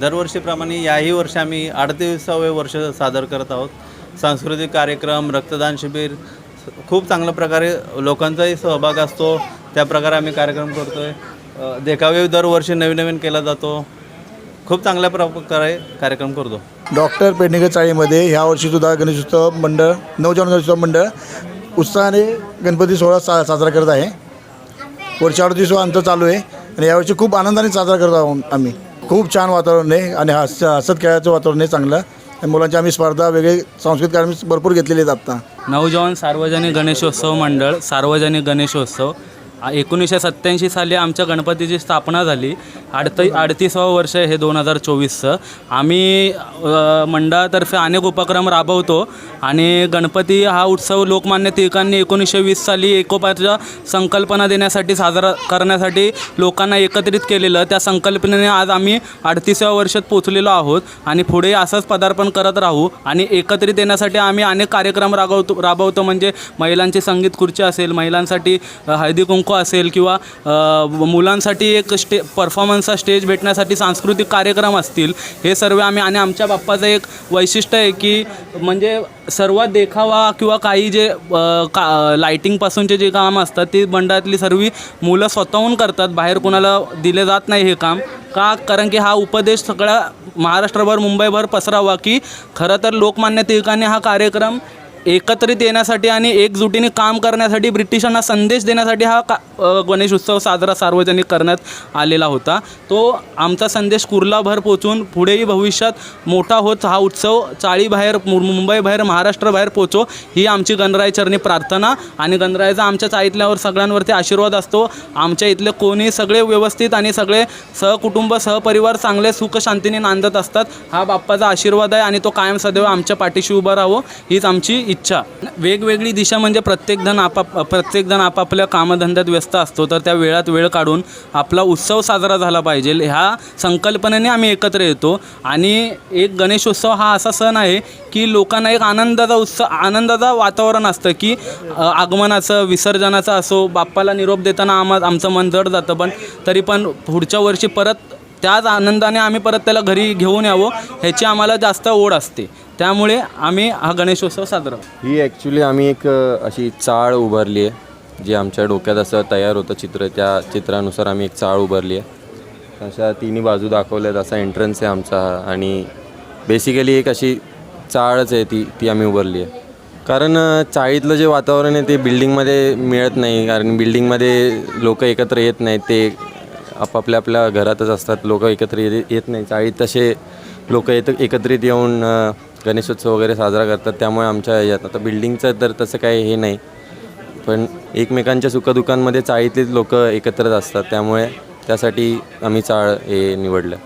दरवर्षीप्रमाणे याही वर्षी आम्ही अडतीसावे वर्ष सादर करत आहोत. सांस्कृतिक कार्यक्रम रक्तदान शिबिर खूप चांगल्या प्रकारे लोकांचाही सहभाग असतो. त्या प्रकारे आम्ही कार्यक्रम करतो आहे देखावे दरवर्षी नवीन नवीन केला जातो. खूप चांगल्या प्रकारे कार्यक्रम करतो. डॉक्टर पेडणेकर चाळीमध्ये ह्या वर्षीसुद्धा गणेशोत्सव मंडळ नवजान गणेशोत्सव मंडळ उत्साहाने गणपती सोहळा सा साजरा करत आहे. वरच्या अडतीस अंतर चालू आहे. आणि यावर्षी खूप आनंदाने साजरा करत आहोत आम्ही. खूप छान वातावरण आहे आणि हस हसत खेळाचं वातावरण आहे चांगलं. आणि मुलांची आम्ही स्पर्धा वेगळे सांस्कृतिक कार्यक्रम भरपूर घेतलेले आहेत आत्ता. नवजवान सार्वजनिक गणेशोत्सव मंडळ सार्वजनिक गणेशोत्सव. एकोणीसशे सत्त्याऐंशी साली आमच्या गणपतीची स्थापना झाली. अडत अडतीसावं वर्ष हे दोन हजार चोवीसचं. आम्ही मंडळातर्फे अनेक उपक्रम राबवतो आणि गणपती हा उत्सव लोकमान्य टिळकांनी एकोणीसशे वीस साली एकोपाच्या संकल्पना देण्यासाठी साजरा करण्यासाठी लोकांना एकत्रित केलेलं. त्या संकल्पनेने आज आम्ही अडतीसाव्या वर्षात पोचलेलो आहोत आणि पुढे असंच पदार्पण करत राहू आणि एकत्रित येण्यासाठी आम्ही अनेक कार्यक्रम राबवतो राबवतो. म्हणजे महिलांची संगीत खुर्ची असेल महिलांसाठी हळदी कुंकू असेल किंवा मुलांसाठी एक स्टे परफॉर्मन्सचा स्टेज भेटण्यासाठी सांस्कृतिक कार्यक्रम असतील हे सर्व आम्ही आणि आमच्या बाप्पाचं एक वैशिष्ट्य आहे की म्हणजे सर्वात देखावा किंवा काही जे का लायटिंगपासूनचे जे काम असतात ती मंडळातली सर्व मुलं स्वतःहून करतात बाहेर कोणाला दिले जात नाही हे काम. का? कारण की हा उपदेश सगळ्या महाराष्ट्रभर मुंबईभर पसरावा की खरं तर लोकमान्य टिळकांनी हा कार्यक्रम एकत्रित येण्यासाठी आणि एकजुटीने काम करण्यासाठी ब्रिटिशांना संदेश देण्यासाठी हा का गणेश उत्सव साजरा सार्वजनिक करण्यात आलेला होता. तो आमचा संदेश कुर्लाभर पोचून पुढेही भविष्यात मोठा होत हा उत्सव चाळीबाहेर मु मुंबईबाहेर महाराष्ट्राबाहेर पोचो ही आमची गणरायचरणी प्रार्थना आणि गणरायाचा आमच्या चाळीतल्यावर सगळ्यांवरती आशीर्वाद असतो. आमच्या इथले कोणी सगळे व्यवस्थित आणि सगळे सहकुटुंब सहपरिवार चांगले सुखशांतीने नांदत असतात. हा बाप्पाचा आशीर्वाद आहे आणि तो कायम सदैव आमच्या पाठीशी उभं राहावं हीच आमची इच्छा. वेगवेगळी दिशा म्हणजे प्रत्येकजण आपाप प्रत्येकजण आपापल्या कामधंद्यात व्यस्त असतो तर त्या वेळात वेळ काढून आपला उत्सव साजरा झाला पाहिजे. ह्या संकल्पनेने आम्ही एकत्र येतो. आणि एक गणेशोत्सव हा असा सण आहे की लोकांना एक आनंदाचा उत्सव आनंदाचा वातावरण असतं की आगमनाचं विसर्जनाचं असो बाप्पाला निरोप देताना आम आमचं मन जड जातं. पण तरी पण पुढच्या वर्षी परत त्याच आनंदाने आम्ही परत त्याला घरी घेऊन यावं ह्याची आम्हाला जास्त ओढ असते. त्यामुळे आम्ही हा गणेशोत्सव साजरा ही ॲक्च्युली आम्ही एक अशी चाळ उभारली आहे जी आमच्या डोक्यात असं तयार होतं चित्र त्या चित्रानुसार आम्ही एक चाळ उभारली आहे. अशा तिन्ही बाजू दाखवल्यात असा एंट्रन्स आहे आमचा हा. आणि बेसिकली एक अशी चाळच आहे ती ती आम्ही उभारली आहे. कारण चाळीतलं जे वातावरण आहे ते बिल्डिंगमध्ये मिळत नाही कारण बिल्डिंगमध्ये लोक एकत्र येत नाहीत ते आपापल्या आपल्या घरातच असतात. लोक एकत्र येत येत नाही चाळीत तसे लोक येत एकत्रित येऊन गणेशोत्सव वगैरे साजरा करतात. त्यामुळे आमच्या यात आता बिल्डिंगचं तर तसं काही हे नाही. पण एकमेकांच्या सुखदुःखांमध्ये चाळीतलेच लोक एकत्रच असतात. त्यामुळे त्यासाठी आम्ही चाळ हे निवडलं.